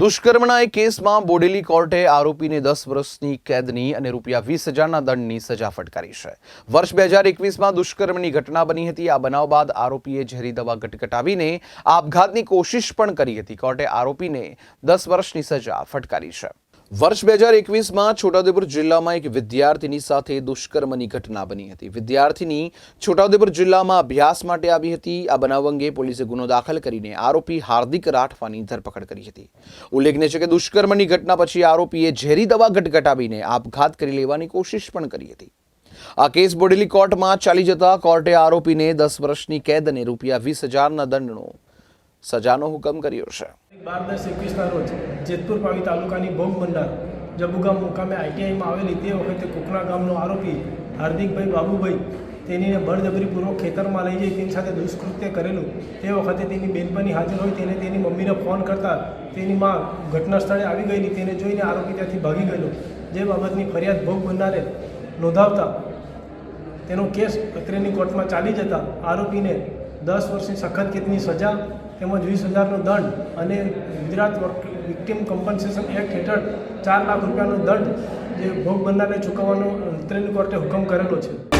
દુષ્કર્મના એક કેસમાં બોડેલી કોર્ટે આરોપીને દસ વર્ષની કેદની અને રૂપિયા વીસ હજારના દંડની સજા ફટકારી છે. વર્ષ બે હજાર એકવીસમાં દુષ્કર્મની ઘટના બની હતી. આ બનાવ બાદ આરોપીએ ઝેરી દવા ગટગટાવીને આપઘાતની કોશિશ પણ કરી હતી. કોર્ટે આરોપીને દસ વર્ષની સજા ફટકારી છે. વર્ષ બે હજાર એકવીસમાં છોટાઉદેપુર જિલ્લામાં એક વિદ્યાર્થીની સાથે દુષ્કર્મની ઘટના બની હતી. વિદ્યાર્થીની છોટાઉદેપુર જિલ્લામાં અભ્યાસ માટે આવી હતી. આ બનાવ અંગે પોલીસે ગુનો દાખલ કરીને આરોપી હાર્દિક રાઠવાની ધરપકડ કરી હતી. ઉલ્લેખનીય છે કે દુષ્કર્મની ઘટના પછી આરોપીએ ઝેરી દવા ગટગટાવીને આપઘાત કરી લેવાની કોશિશ પણ કરી હતી. આ કેસ બોડેલી કોર્ટમાં ચાલી જતા કોર્ટે આરોપીને દસ વર્ષની કેદ અને રૂપિયા વીસ હજારના દંડનો સજાનો હુકમ કર્યો છે. બાર દસ એકવીસના રોજ જેતપુર પાવી તાલુકાની ભોગ ભંડાર જબુગામ મુકામે આઈટીઆઈમાં આવેલી તે વખતે કુકણા ગામનો આરોપી હાર્દિકભાઈ બાબુભાઈ તેનીને બળજબરીપૂર્વક ખેતરમાં લઈ જઈ તેની સાથે દુષ્કૃત્ય કરેલું. તે વખતે તેની બેનપણી હાજર હોય તેને તેની મમ્મીને ફોન કરતા તેની માં ઘટના સ્થળે આવી ગયેલી તેને જોઈને આરોપી ત્યાંથી ભાગી ગયેલો. જે બાબતની ફરિયાદ ભોગ બનનારે નોંધાવતા તેનો કેસ અત્રેની કોર્ટમાં ચાલી જતા આરોપીને દસ વર્ષની સખત કેદની સજા તેમજ વીસ હજારનો દંડ અને ગુજરાત વિક્ટિમ કમ્પન્સેશન એક્ટ હેઠળ ચાર લાખ રૂપિયાનો દંડ જે ભોગ બનનારને ચૂકવવાનો ત્રણ કોર્ટે હુકમ કરેલો છે.